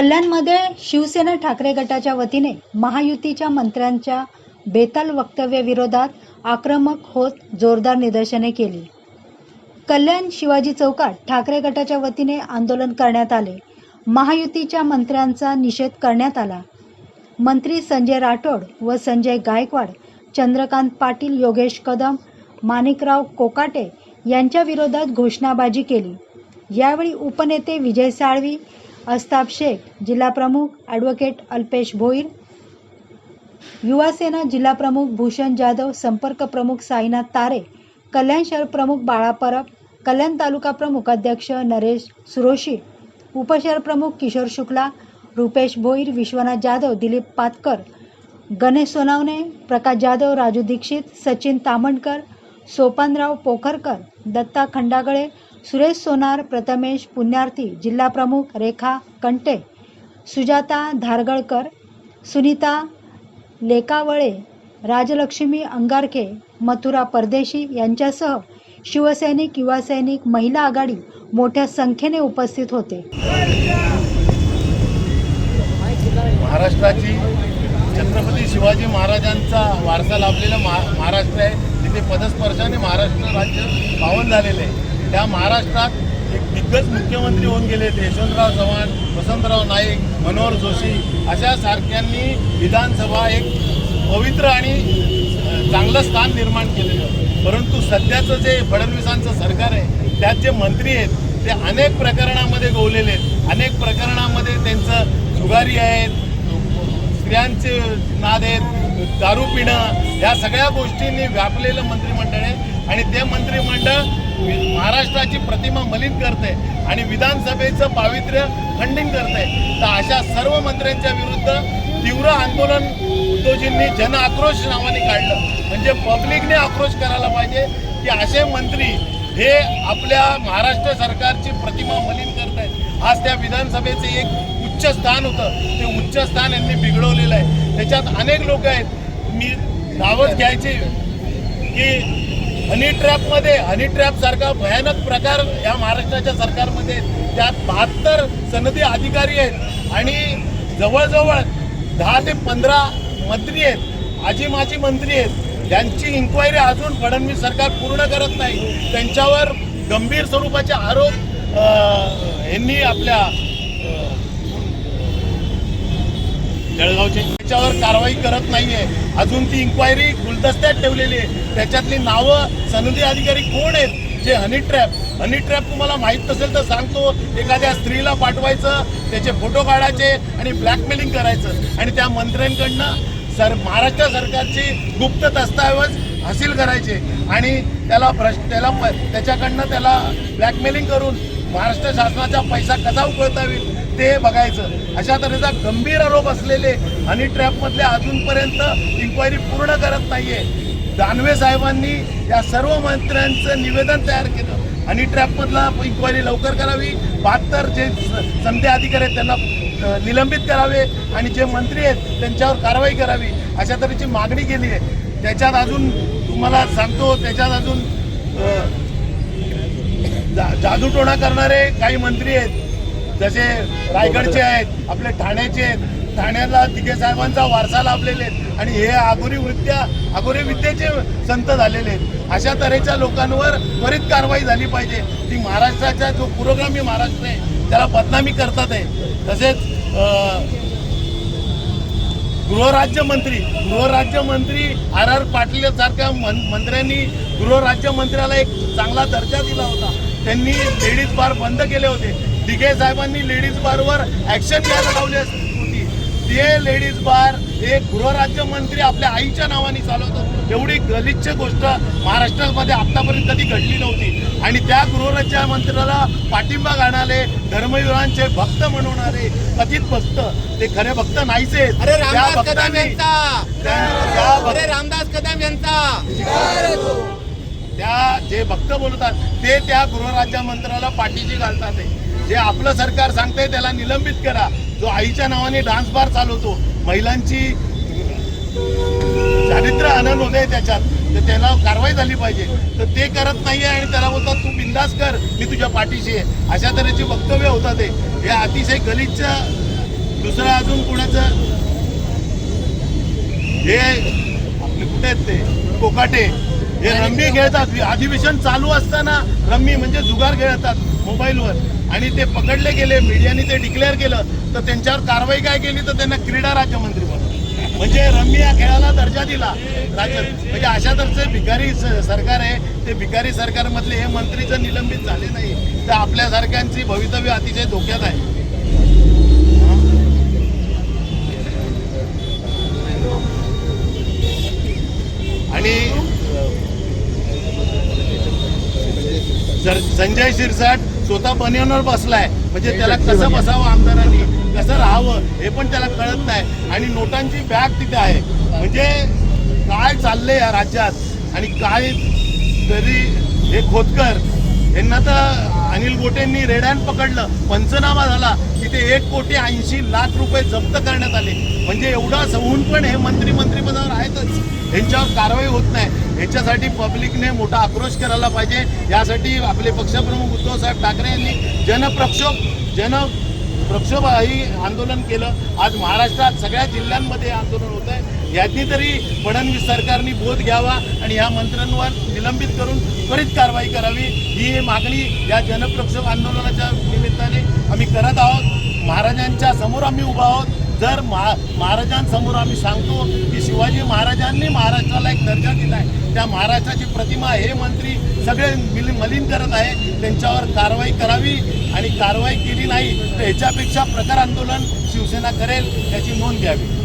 कल्याणमध्ये शिवसेना ठाकरे गटाच्या वतीने महायुतीच्या मंत्र्यांच्या बेताल वक्तव्याविरोधात आक्रमक होत जोरदार निदर्शने केली. कल्याण शिवाजी चौकात ठाकरे गटाच्या वतीने आंदोलन करण्यात आले. महायुतीच्या मंत्र्यांचा निषेध करण्यात आला. मंत्री संजय राठोड व संजय गायकवाड चंद्रकांत पाटील योगेश कदम माणिकराव कोकाटे यांच्या विरोधात घोषणाबाजी केली. यावेळी उपनेते विजय साळवी अस्ताप शेख जिल्हाप्रमुख ॲडव्होकेट अल्पेश भोईर. युवासेना जिल्हाप्रमुख भूषण जाधव संपर्क प्रमुख साईनाथ तारे कल्याण शहर प्रमुख बाळा परब कल्याण तालुका प्रमुख अध्यक्ष नरेश सुरोशी उपशहर प्रमुख किशोर शुक्ला रुपेश भोईर विश्वनाथ जाधव दिलीप पातकर गणेश सोनावणे प्रकाश जाधव राजू दीक्षित सचिन तामणकर सोपानराव पोखरकर दत्ता खंडागळे सुरेश सोनार प्रथमेश पुण्यार्थी जिल्हाप्रमुख रेखा कंटे सुजाता धारगळकर सुनीता लेकावळे राजलक्ष्मी अंगारखे मथुरा परदेशी यांच्यासह शिवसैनिक युवासैनिक महिला आघाडी मोठ्या संख्येने उपस्थित होते. महाराष्ट्राची छत्रपती शिवाजी महाराजांचा वारसा लाभलेला महा महाराष्ट्र आहे. तिथे पदस्पर्शाने महाराष्ट्र राज्य पावन झालेलं आहे. त्या महाराष्ट्रात एक दिग्गज मुख्यमंत्री होऊन गेले ते यशवंतराव चव्हाण वसंतराव नाईक मनोहर जोशी अशा सारख्यांनी विधानसभा एक पवित्र आणि चांगलं स्थान निर्माण केलेलं परंतु सध्याचं जे फडणवीसांचं सरकार आहे त्यात जे मंत्री आहेत ते अनेक प्रकरणामध्ये गोवलेले आहेत. अनेक प्रकरणामध्ये त्यांचं जुगारी आहेत स्त्रियांचे नाद आहेत दारू पिणं या सगळ्या गोष्टींनी व्यापलेलं मंत्रिमंडळ आहे. आणि ते मंत्रिमंडळ महाराष्ट्राची प्रतिमा मलिन करते आणि विधानसभेचं पावित्र्य खंडिंग करते. तर अशा सर्व मंत्र्यांच्या विरुद्ध तीव्र आंदोलन उद्धवजींनी जन आक्रोश नावाने काढलं. म्हणजे पब्लिकने आक्रोश करायला पाहिजे की असे मंत्री हे आपल्या महाराष्ट्र सरकारची प्रतिमा मलिन करत आहेत आज त्या विधानसभेचे एक उच्च स्थान होतं. ते उच्च स्थान यांनी बिघडवलेलं आहे. त्याच्यात अनेक लोक आहेत. मी नावच घ्यायचे की हनी ट्रॅपमध्ये हनी ट्रॅप सारखा भयानक प्रकार या महाराष्ट्राच्या सरकारमध्ये त्यात बहात्तर सनदी अधिकारी आहेत आणि जवळजवळ दहा ते पंधरा मंत्री आहेत आजी माजी मंत्री आहेत. ज्यांची इन्क्वायरी अजून फडणवीस सरकार पूर्ण करत नाही. त्यांच्यावर गंभीर स्वरूपाचे आरोप यांनी आपल्या जळगावचे. त्याच्यावर कारवाई करत नाहीये. अजून ती इन्क्वायरी गुलदस्त्यात ठेवलेली आहे. त्याच्यातली नावं सनदी अधिकारी कोण आहेत? जे हनी ट्रॅप हनी ट्रॅप तुम्हाला माहीत नसेल तर सांगतो. एखाद्या स्त्रीला पाठवायचं त्याचे फोटो काढायचे आणि ब्लॅकमेलिंग करायचं. आणि त्या मंत्र्यांकडनं सर महाराष्ट्र सरकारची गुप्त दस्तावेज हासिल करायचे. आणि त्याला भ्रष्ट त्याला त्याच्याकडनं त्याला ब्लॅकमेलिंग करून महाराष्ट्र शासनाचा पैसा कसा उकळता येईल ते बघायचं. अशा तऱ्हेचा गंभीर आरोप असलेले हनी ट्रॅपमधले अजूनपर्यंत इन्क्वायरी पूर्ण करत नाहीये. दानवे साहेबांनी या सर्व मंत्र्यांचं निवेदन तयार केलं हनी ट्रॅपमधला इन्क्वायरी लवकर करावी. बहात्तर जे स- संधी अधिकारी आहेत त्यांना निलंबित करावे आणि जे मंत्री आहेत त्यांच्यावर कारवाई करावी अशा तऱ्हेची मागणी केली आहे. त्याच्यात अजून तुम्हाला सांगतो त्याच्यात अजून जा- जादूटोणा करणारे काही मंत्री आहेत. जसे रायगडचे आहेत आपले ठाण्याचे आहेत. ठाण्याला दिघे साहेबांचा वारसा लाभलेले आहेत. आणि हे आगोरी वृत्त्या आगोरी विद्येचे संत झालेले आहेत. अशा तऱ्हेच्या लोकांवर त्वरित कारवाई झाली पाहिजे. ती महाराष्ट्राचा जो पुरोगामी महाराष्ट्र आहे त्याला बदनामी करतात आहे तसेच अं, गृहराज्यमंत्री गृहराज्यमंत्री आर आर पाटील सारख्या मन- मंत्र्यांनी गृहराज्यमंत्र्याला एक चांगला दर्जा दिला होता. त्यांनी लेडीज बार बंद केले होते. दिघे साहेबांनी लेडीज बारवर ऍक्शन घ्यायला लावली होती. ते लेडीज बार हे गृहराज्यमंत्री आपल्या आईच्या नावाने चालवतात. एवढी गलिच्छ गोष्ट महाराष्ट्रामध्ये आतापर्यंत कधी घडली नव्हती. आणि त्या गृहराज्यमंत्र्याला पाठिंबा घालणारे धर्मवीरांचे भक्त म्हणवणारे कथित भक्त ते खरे भक्त नाहीचे अरे रामदास कदम यांचा! रामदास कदम यांचा! त्या जे भक्त बोलतात ते त्या गृहराज्यमंत्र्याला पाठीशी घालतात जे आपलं सरकार सांगतंय त्याला निलंबित करा. जो आईच्या नावाने डान्स बार चालवतो महिलांची दारिद्र्य आनंद होते त्याच्यात तर त्याला कारवाई झाली पाहिजे. तर ते करत नाहीये आणि त्याला बोलतात तू बिंदास कर मी तुझ्या पाठीशी आहे. अशा तऱ्हेची वक्तव्य होतात ते. हे अतिशय गलिच्छ दुसरं अजून कुणाचं? हे आपले कुठे आहेत ते? कोकाटे. हे रम्मी खेळतात. अधिवेशन चालू असताना रम्मी म्हणजे जुगार खेळतात मोबाईलवर. आणि ते पकडले गेले मीडियाने ते डिक्लेअर केलं तर त्यांच्यावर कारवाई काय केली तर त्यांना क्रीडा राज्यमंत्री बनवलं म्हणजे रम्मी या खेळाला दर्जा दिला. राज्यात म्हणजे अशा तऱ्हेचे भिकारी सरकार आहे. ते भिकारी सरकारमधले हे मंत्री जर निलंबित झाले नाही तर आपल्यासारख्यांची भवितव्य अतिशय धोक्यात आहे. आणि जर संजय शिरसाट स्वतः बनियनवर बसलाय म्हणजे त्याला कसं बसावं आमदारांनी? कसं राहावं? हे पण त्याला कळत नाही. आणि नोटांची बॅग तिथे आहे. म्हणजे काय चाललंय या राज्यात? आणि काय तरी हे खोतकर यांना तर अनिल गोटेंनी रेड्यान पकडलं. पंचनामा झाला. तिथे एक कोटी ऐंशी लाख रुपये जप्त करण्यात आले. म्हणजे एवढं होऊन पण हे मंत्री मंत्रिपदावर आहेतच. यांच्यावर कारवाई होत नाही. ह्याच्यासाठी पब्लिकने मोठा आक्रोश करायला पाहिजे. यासाठी आपले पक्षप्रमुख उद्धवसाहेब ठाकरे यांनी जनप्रक्षोभ जन प्रक्षोभही आंदोलन केलं. आज महाराष्ट्रात सगळ्या जिल्ह्यांमध्ये आंदोलन होत आहे यातनी तरी फडणवीस सरकारने बोध घ्यावा आणि या मंत्र्यांवर निलंबित करून त्वरित कारवाई करावी. ही मागणी या जनप्रक्षोभ आंदोलनाच्या निमित्ताने आम्ही करत आहोत. महाराजांच्या समोर आम्ही उभा आहोत. जर महा महाराजांसमोर आम्ही सांगतो की शिवाजी महाराजांनी महाराष्ट्राला एक दर्जा दिला आहे. त्या महाराष्ट्राची प्रतिमा हे मंत्री सगळे मिल मलिन करत आहे. त्यांच्यावर कारवाई करावी आणि कारवाई केली नाही तर ह्याच्यापेक्षा प्रकार आंदोलन शिवसेना करेल याची नोंद घ्यावी.